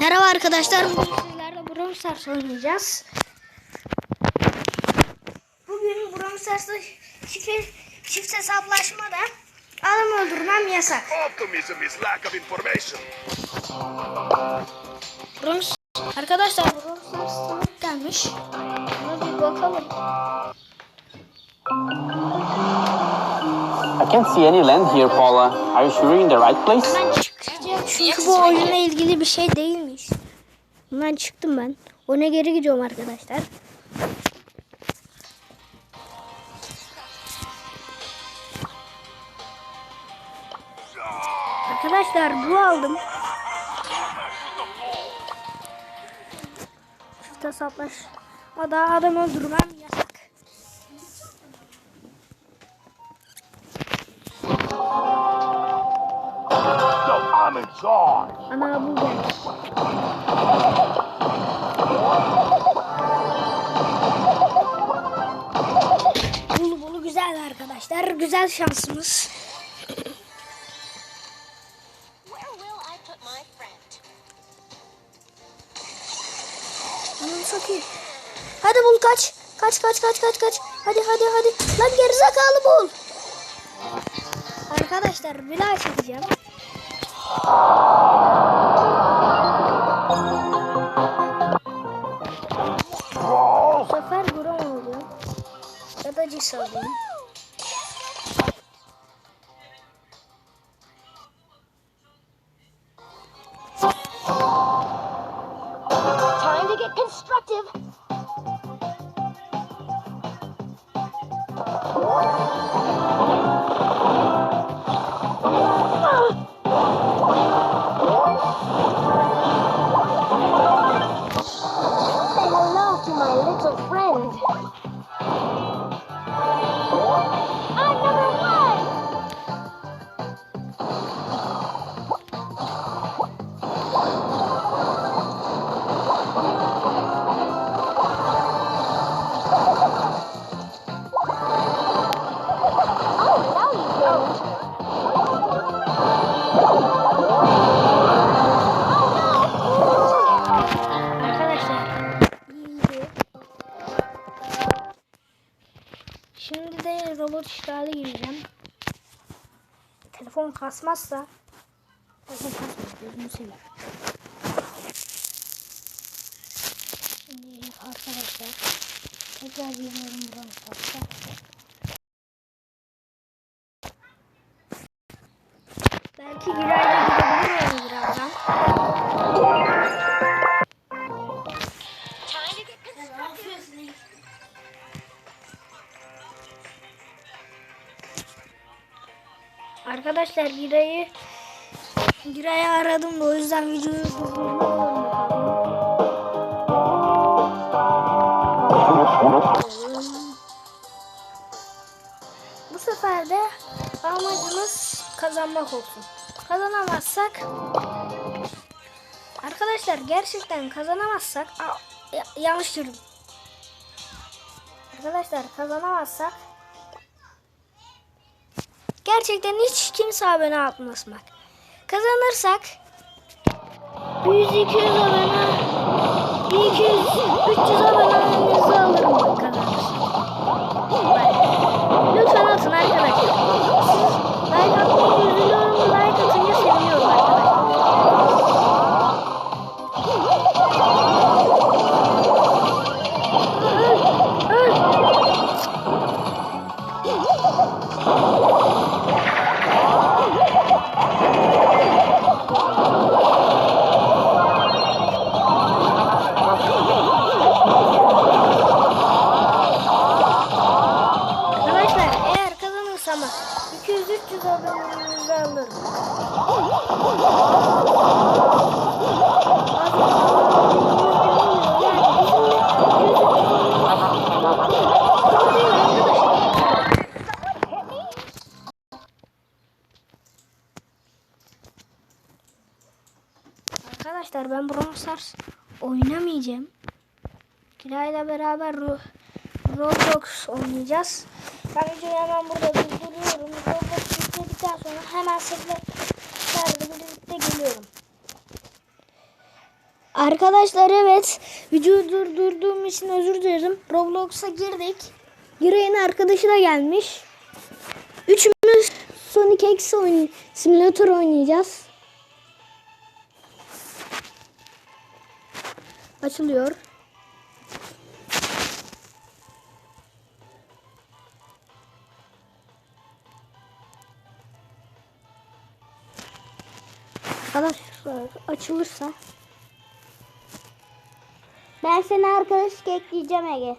Merhaba arkadaşlar. Bugün sizlerle Brawl Stars oynayacağız. Bugün Brawl Stars'ta şifre, çift hesaplaşmada adam öldürmem yasak. Optimism is lack of information. Brawl Arkadaşlar Brawl Stars gelmiş. Buna bir bakalım. I can't see any land here, Paula. Are you sure you're in the right place? Çünkü bu oyunla ilgili bir şey değilmiş. Bundan çıktım ben. Ona geri gidiyorum arkadaşlar. Arkadaşlar bu aldım. Çift hesaplaş. Ama daha adam öldürmem yasak. Ana bu geldi. Bulu bulu güzel arkadaşlar. Güzel şansımız. Hadi bul kaç. Kaç kaç kaç kaç kaç. Hadi hadi hadi. Lan gerizekalı bul. Arkadaşlar bir daha çekeceğim. chodzi sobie. Time to get constructive. Kasmazsa Telefon kasmaz gözünü seveyim. Şimdi arkadaşlar tekrar giriyorum buradan kassa. Belki Giray'da gidebilir oyunu birazdan. Arkadaşlar Giray'ı Giray'ı aradım da o yüzden videoyu kaldım. Bu sefer de amacımız kazanmak olsun. Kazanamazsak Arkadaşlar gerçekten kazanamazsak Aa, ya- yanlış yürüdüm. Arkadaşlar kazanamazsak Gerçekten hiç kimse abone atmasmak. Kazanırsak 100-200 abone 200-300 abonenizi alırım bak. Lütfen atın arkadaşlar. Like atmayı Oh, Arkadaşlar ben Brawl Stars oynamayacağım. Kirayla beraber Ro- Roblox oynayacağız. Ben videoyu hemen burada durduruyorum. Roblox yükledikten sonra hemen sizle birlikte Arkadaşlar evet videoyu durdurduğum için özür dilerim. Roblox'a girdik. Girey'in arkadaşı da gelmiş. Üçümüz Sonic X oyn simülatör oynayacağız. Açılıyor. Arkadaşlar açılırsa Ben seni arkadaşlık ekleyeceğim Ege.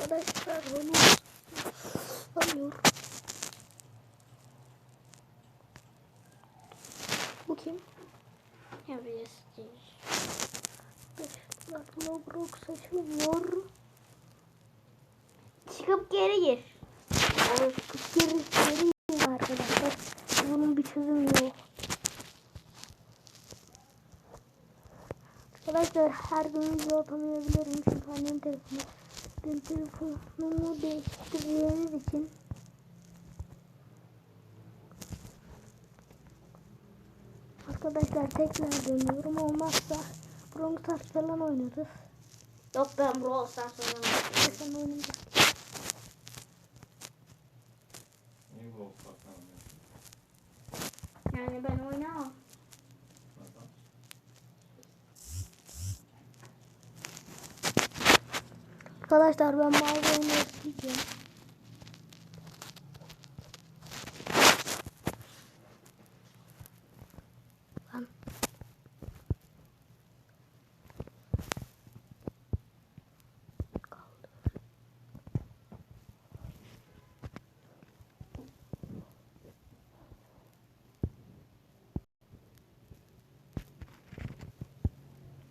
Arkadaşlar bunu alıyor. Bu kim? Yapacağız. Arkadaşlar Roblox açılıyor. Çıkıp geri gir. Evet, geri geri geri arkadaşlar. Bunun bir çözümü yok. Arkadaşlar her gün video atamayabilirim çünkü annem telefonu. Ben telefonumu değiştirdiğimiz için Arkadaşlar tekrar dönüyorum olmazsa Bronx Stars falan oynarız. Yok ben Brawl Stars oynamam. Sen oynayacağız. Niye olsa kalmıyor? Yani ben oynamam. Arkadaşlar ben mavi oyunu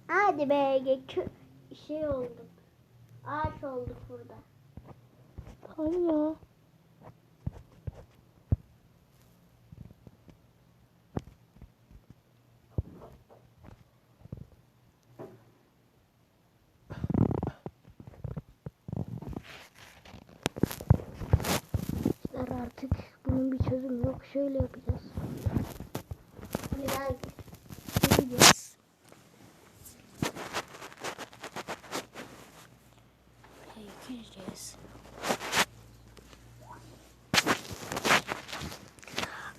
Hadi be kö- Şey olduk. Ağaç olduk burada. Hayır ya. Artık bunun bir çözümü yok. Şöyle yapacağız. Bir daha gir. Gireceğiz. Buraya gireceğiz.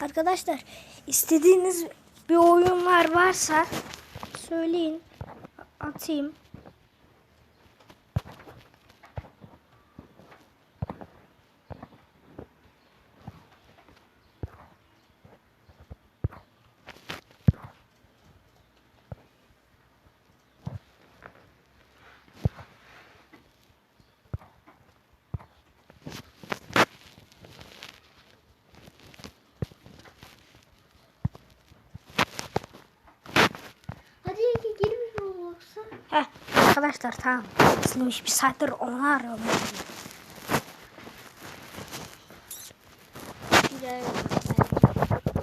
Arkadaşlar istediğiniz bir oyunlar varsa söyleyin atayım. Hadi Ege gir bir Roblox'a. Heh, arkadaşlar tamam. Silmiş bir saattir onu arıyorum. Güzel.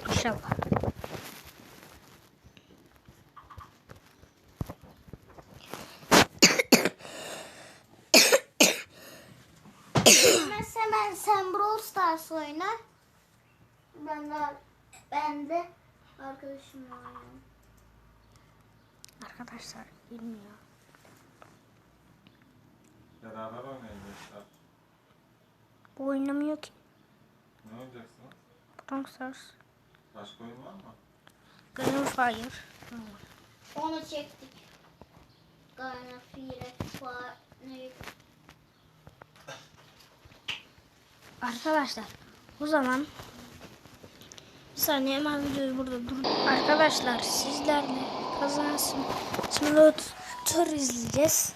İnşallah. Ben sen Brawl Stars oyna. Ben de ben de arkadaşımla oynayayım. Arkadaşlar bilmiyor. Beraber oynayacaklar. Bu oynamıyor ki. Ne oynayacaksınız? Bronx Stars. Başka oyun var mı? Gunfire. Onu çektik. Gana, Fire? Arkadaşlar o zaman bir saniye hemen videoyu burada dur. Arkadaşlar sizlerle kazansın simülatör izleyeceğiz.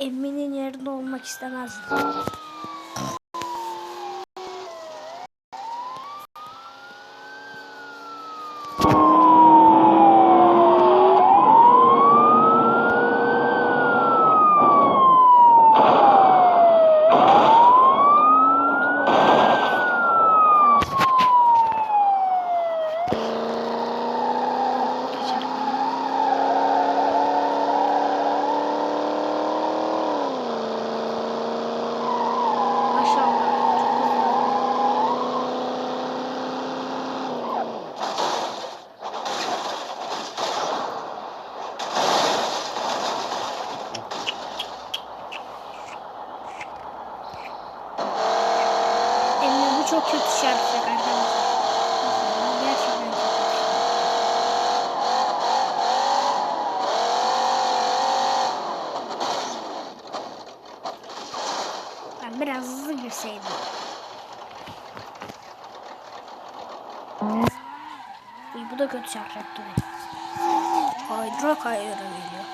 Emmi'nin yerinde olmak istemezdim. Bu da kötü çarpacak gibi. Hydra kayara geliyor.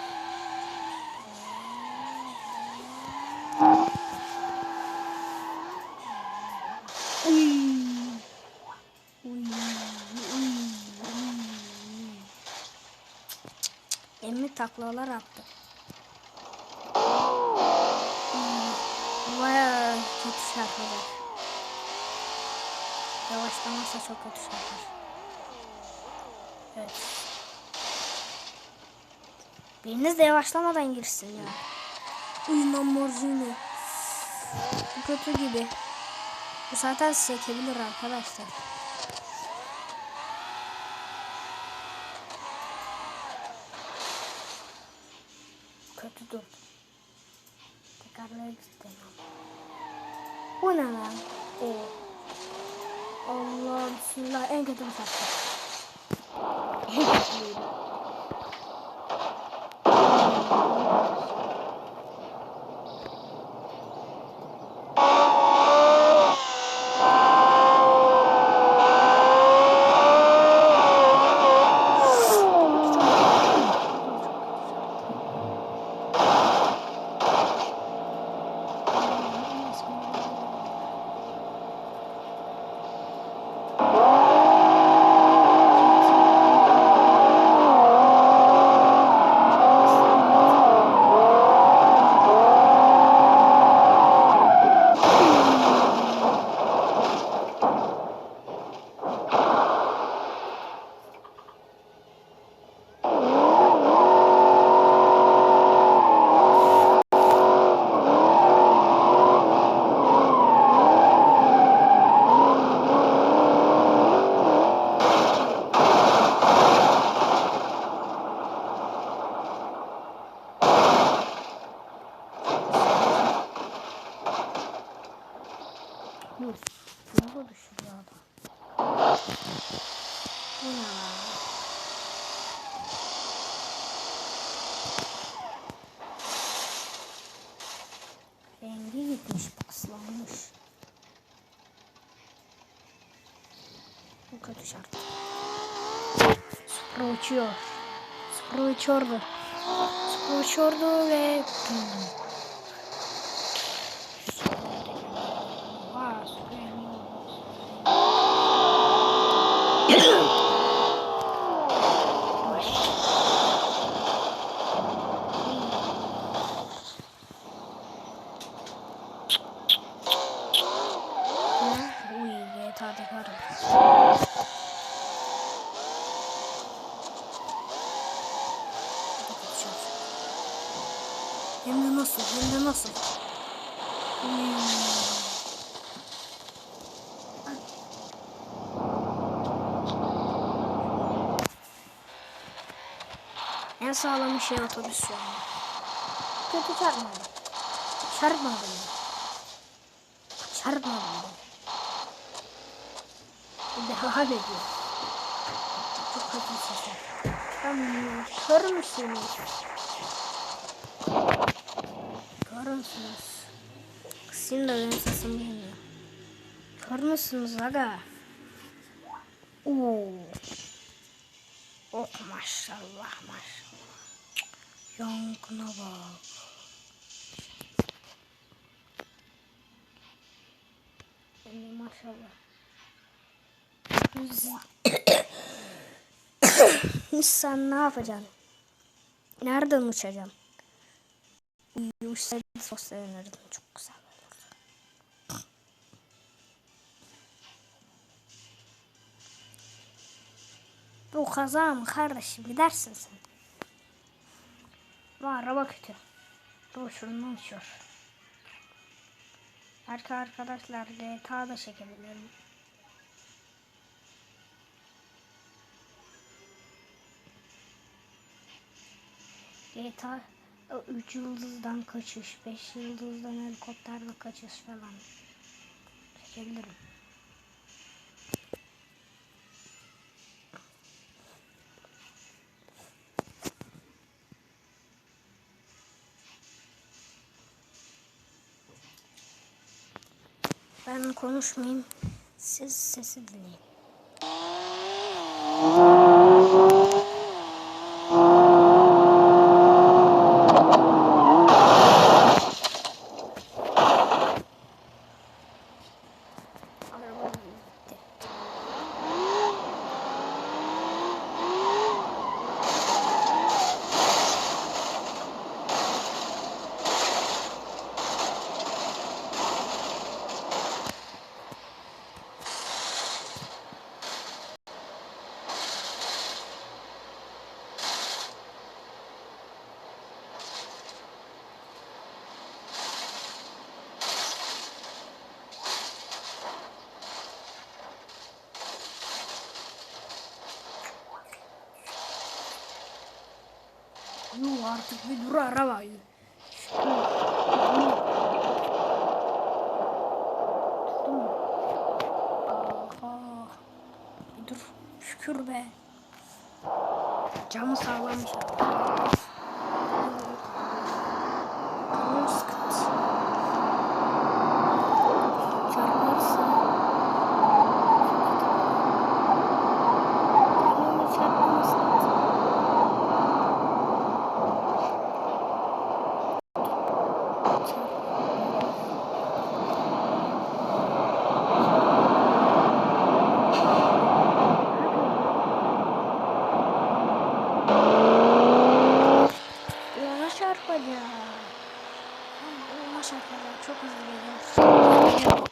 Emmi taklalar attı. Hmm, Baya kötü çarpacak. Yavaşlamazsa çok kötü çarpar. Evet. Biriniz de yavaşlamadan girsin ya. Uy Lamborghini. Bu kötü gibi. Bu zaten sekebilir arkadaşlar. Kötü dur. Tekrarlara gidelim. Bu ne lan? O. Allah bismillah en kötü bu şarkı. En kötüyüm. Dur. Yola düşürüyor adam. Bu ne lan? Gitmiş, paslanmış. Bu kötü şart. Supra uçuyor. Supra uçuyordu. Supra uçuyordu ve... GTA'da karım. Hem de nasıl, hem de nasıl. Uy. En sağlam şey otobüs şu anda. Kötü çarpmadı. Çarpmadı? Çarpmadı? Devam ediyor. Çok kötü sesler. Ben kör müsünüz? Kör müsünüz? Sizin de benim sesim bilmiyor. Kör müsünüz aga? Oo. Oh maşallah maşallah. Yankına bak. Yani maşallah. Sen ne yapacaksın? Nereden uçacağım? Uçsaydı çok sevinirdim. Çok güzel olurdu. Bu kaza mı kardeşim? Gidersin sen. Bu araba kötü. Bu uçurumdan uçuyor. Belki arkadaşlar GTA da çekebilirim. GTA 3 e, yıldızdan kaçış, 5 yıldızdan helikopterle kaçış falan. Çekebilirim. Ben konuşmayayım. Siz sesi dinleyin. Artık bir dur araba. Durdu mu? Aha. Bir dur. Şükür be. Camı sağlamış. için kendimi çok üzgünüm.